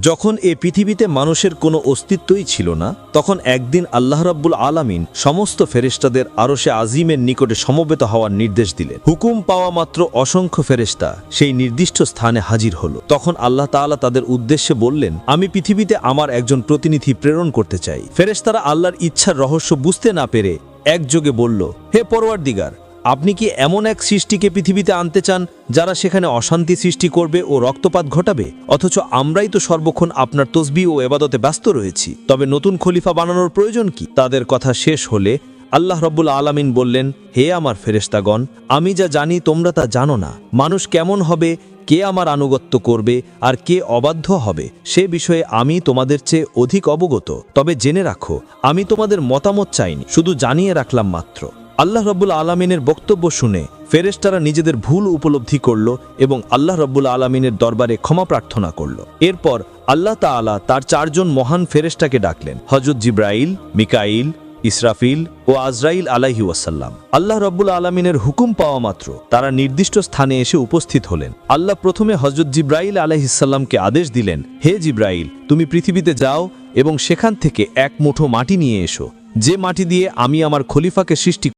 যখন এ পৃথিবীতে মানুষের কোনো অস্তিত্বই ছিল না, তখন একদিন আল্লাহ রাব্বুল আলামিন সমস্ত ফেরেশতাদের আরশে আজিমের নিকটে সমবেত হওয়ার নির্দেশ দিলেন। হুকুম পাওয়া মাত্র অসংখ্য ফেরেশতা সেই নির্দিষ্ট স্থানে হাজির হল। তখন আল্লাহ তাআলা তাদের উদ্দেশ্যে বললেন, আমি পৃথিবীতে আমার একজন প্রতিনিধি প্রেরণ করতে চাই। ফেরেশতারা আল্লাহর ইচ্ছার রহস্য বুঝতে না পেরে একযোগে বলল, হে পরওয়ার দিগার আপনি কি এমন এক সৃষ্টিকে পৃথিবীতে আনতে চান যারা সেখানে অশান্তি সৃষ্টি করবে ও রক্তপাত ঘটাবে? অথচ আমরাই তো সর্বক্ষণ আপনার তসবি ও এবাদতে ব্যস্ত রয়েছি। তবে নতুন খলিফা বানানোর প্রয়োজন কি? তাদের কথা শেষ হলে আল্লাহ রব্বুল আলামিন বললেন, হে আমার ফেরেশতাগণ, আমি যা জানি তোমরা তা জানো না। মানুষ কেমন হবে, কে আমার আনুগত্য করবে, আর কে অবাধ্য হবে, সে বিষয়ে আমি তোমাদের চেয়ে অধিক অবগত। তবে জেনে রাখো, আমি তোমাদের মতামত চাইনি, শুধু জানিয়ে রাখলাম মাত্র। আল্লাহ রব্বুল আলমিনের বক্তব্য শুনে ফেরেশতারা নিজেদের ভুল উপলব্ধি করল এবং আল্লাহ রব্বুল আলমিনের দরবারে ক্ষমা প্রার্থনা করল। এরপর আল্লাহ তাআলা তার চারজন মহান ফেরেশতাকে ডাকলেন হজরত জিব্রাইল, মিকাইল, ইসরাফিল ও আজরাইল আলাহি ওয়াসাল্লাম। আল্লাহ রব্বুল আলমিনের হুকুম পাওয়া মাত্র তারা নির্দিষ্ট স্থানে এসে উপস্থিত হলেন। আল্লাহ প্রথমে হজরত জিব্রাইল আলাহিসাল্লামকে আদেশ দিলেন, হে জিব্রাইল, তুমি পৃথিবীতে যাও এবং সেখান থেকে এক মুঠো মাটি নিয়ে এসো। যে মাটি দিয়ে আমি আমার খলিফাকে সৃষ্টি